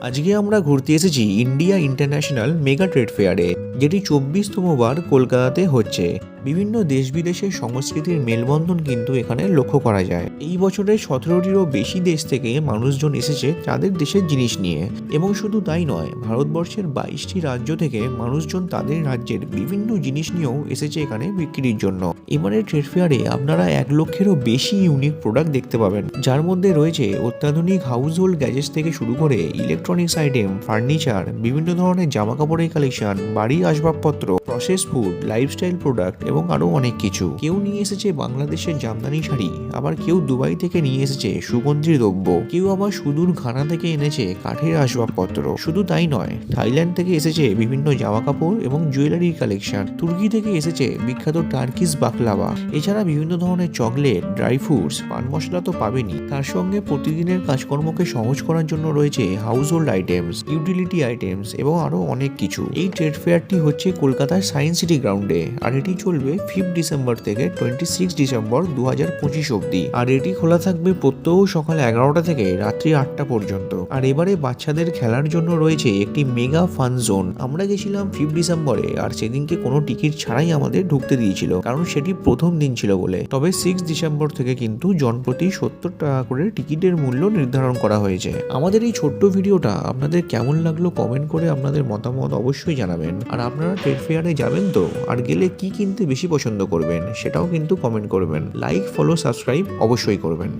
আজকে আমরা ঘুরতে এসেছি ইন্ডিয়া ইন্টারন্যাশনাল মেগা ট্রেড ফেয়ারে যেটি চব্বিশতম বার কলকাতাতে হচ্ছে। বিভিন্ন দেশ বিদেশের সংস্কৃতির মেলবন্ধন কিন্তু এখানে লক্ষ্য করা যায়। এই বছরে সতেরোটিরও বেশি দেশ থেকে মানুষজন এসেছে তাদের দেশের জিনিস নিয়ে। এবং শুধু তাই নয়, ভারতবর্ষের বাইশটি রাজ্য থেকে মানুষজন তাদের রাজ্যের বিভিন্ন জিনিস নিয়েও এসেছে এখানে বিক্রির জন্য। এবারে ট্রেড ফেয়ারে আপনারা এক লক্ষেরও বেশি ইউনিক প্রোডাক্ট দেখতে পাবেন। যার মধ্যে রয়েছে অত্যাধুনিক হাউস হোল্ড গ্যাজেটস থেকে শুরু করে ইলেকট্রনিক্স আইটেম ফার্নিচার বিভিন্ন ধরনের জামা কাপড়ের কালেকশন বাড়ির আসবাবপত্র প্রসেস ফুড লাইফস্টাইল প্রোডাক্ট এবং আরও অনেক কিছু। কেউ নিয়ে এসেছে বাংলাদেশের জামদানি শাড়ি, আবার কেউ দুবাই থেকে নিয়ে এসেছে সুগন্ধি দ্রব্য। কেউ আবার সুদূর ঘানা থেকে এনেছে কাঠের আসবাবপত্র। শুধু তাই নয়, থাইল্যান্ড থেকে এসেছে বিভিন্ন জামা কাপড় এবং জুয়েলারির কালেকশন তুর্কি থেকে এসেছে বিখ্যাত টার্কিস বাকলাভা এছাড়া বিভিন্ন ধরনের চকলেট ড্রাই ফ্রুটস পান মশলা তো পাবেনই। তার সঙ্গে প্রতিদিনের কাজকর্মকে সহজ করার জন্য রয়েছে household items utility items এবং আরও অনেক কিছু। এই ট্রেড ফেয়ারটি হচ্ছে কলকাতার সায়েন্স সিটি গ্রাউন্ডে আর এটি চলবে ফিফথ ডিসেম্বর থেকে টোয়েন্টি সিক্স ডিসেম্বর দু হাজার পঁচিশ অব্দি আর এটি খোলা থাকবে প্রত্যহ সকাল এগারোটা থেকে রাত্রি আটটা পর্যন্ত। আর এবারে বাচ্চাদের খেলার জন্য রয়েছে একটি মেগা ফান জোন আমরা গেছিলাম ফিফথ ডিসেম্বরে আর সেদিনকে কোনো টিকিট ছাড়াই আমাদের ঢুকতে দিয়েছিল, কারণ সেটি প্রথম দিন ছিল বলে। তবে সিক্স ডিসেম্বর থেকে কিন্তু জনপ্রতি সত্তর টাকা করে টিকিটের মূল্য নির্ধারণ করা হয়েছে। আমাদের এই ছোট্ট ভিডিওটা আপনাদের কেমন লাগল কমেন্ট করে আপনাদের মতামত অবশ্যই জানাবেন। আর আপনারা ট্রেড ফেয়ারে যাবেন তো? আর গেলে কি কিনতে বেশি পছন্দ করবেন? সেটাও কিন্তু কমেন্ট করবেন। লাইক ফলো সাবস্ক্রাইব অবশ্যই করবেন।